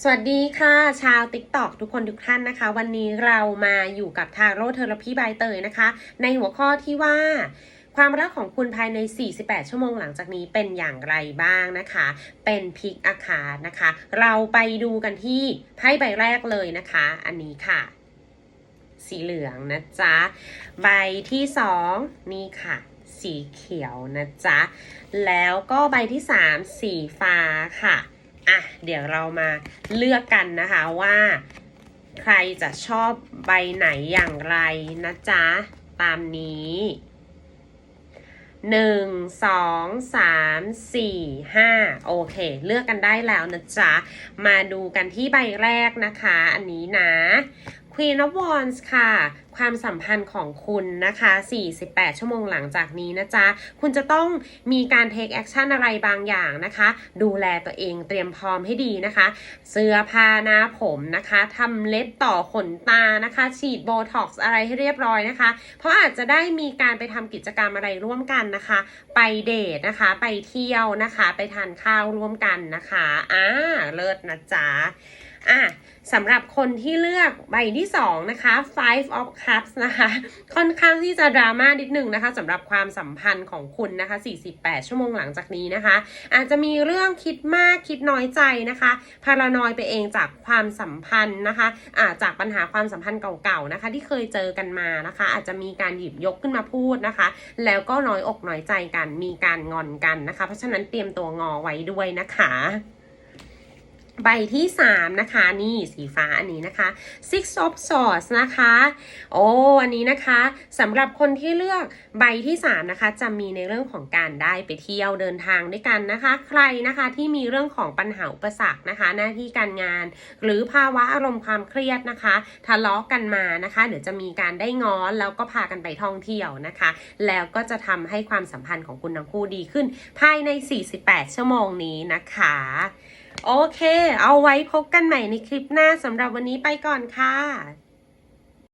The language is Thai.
สวัสดีค่ะ ชาว t ิ k t o k ทุกคนทุกท่านนะคะ วันนี้เรามาอยู่กับทาโร่เทอราพีบายเตยนะคะ ในหัวข้อที่ว่า ความรักของคุณภายใน 48 ชั่วโมงหลังจากนี้เป็นอย่างไรบ้างนะคะ เป็นพิกอาคานะคะ เราไปดูกันที่ไพ่ใบแรกเลยนะคะ อันนี้ค่ะ สีเหลืองนะจ๊ะ ใบที่สองนี่ค่ะ สีเขียวนะจ๊ะ แล้วก็ใบที่สามสีฟ้าค่ะ อะเดี๋ยวเรามาเลือกกันนะคะว่าใครจะชอบใบไหนอย่างไรนะจ๊ะ ตามนี้หนึ่งสองสามสี่ห้าโอเค เลือกกันได้แล้วนะจ๊ะ มาดูกันที่ใบแรกนะคะ อันนี้นะ Queen of Wands ค่ะ ความสัมพันธ์ของคุณนะคะ 48 ชั่วโมงหลังจากนี้นะจ๊ะ คุณจะต้องมีการ take action อะไรบางอย่างนะคะ ดูแลตัวเองเตรียมพร้อมให้ดีนะคะ เสื้อผ้าหน้าผมนะคะทำเล็บต่อขนตานะคะ ฉีดโบท็อกซ์อะไรให้เรียบร้อยนะคะ เพราะอาจจะได้มีการไปทำกิจกรรมอะไรร่วมกันนะคะ ไปเดทนะคะ ไปเที่ยวนะคะ ไปทานข้าวร่วมกันนะคะ อ่า เลิศนะจ๊ะ อะสำหรับคนที่เลือกใบที่ 2 นะคะ five of cups นะคะ ค่อนข้างที่จะดราม่านิดนึงนะคะสำหรับความสัมพันธ์ของคุณนะคะ 48 ชั่วโมงหลังจากนี้นะคะ อาจจะมีเรื่องคิดมากคิดน้อยใจนะคะ พารานอยไปเองจากความสัมพันธ์นะคะอ่าจากปัญหาความสัมพันธ์เก่าๆนะคะ ที่เคยเจอกันมานะคะ อาจจะมีการหยิบยกขึ้นมาพูดนะคะ แล้วก็น้อยอกน้อยใจกันมีการงอนกันนะคะ เพราะฉะนั้นเตรียมตัวงอไว้ด้วยนะคะ ใบที่ 3 นะคะ นี่สีฟ้าอันนี้นะคะ six of swords นะคะ โอ้อันนี้นะคะสำหรับคนที่เลือกใบที่ 3 นะคะ จะมีในเรื่องของการได้ไปเที่ยวเดินทางด้วยกันนะคะ ใครนะคะที่มีเรื่องของปัญหาอุปสรรคนะคะ หน้าที่การงาน หรือภาวะอารมณ์ความเครียดนะคะ ทะเลาะกันมานะคะเดี๋ยวจะมีการได้ง้อนแล้วก็พากันไปท่องเที่ยวนะคะ แล้วก็จะทำให้ความสัมพันธ์ของคุณทั้งคู่ดีขึ้น ภายใน 48 ชั่วโมงนี้นะคะ โอเค เอาไว้พบกันใหม่ในคลิปหน้าสำหรับวันนี้ไปก่อนค่ะ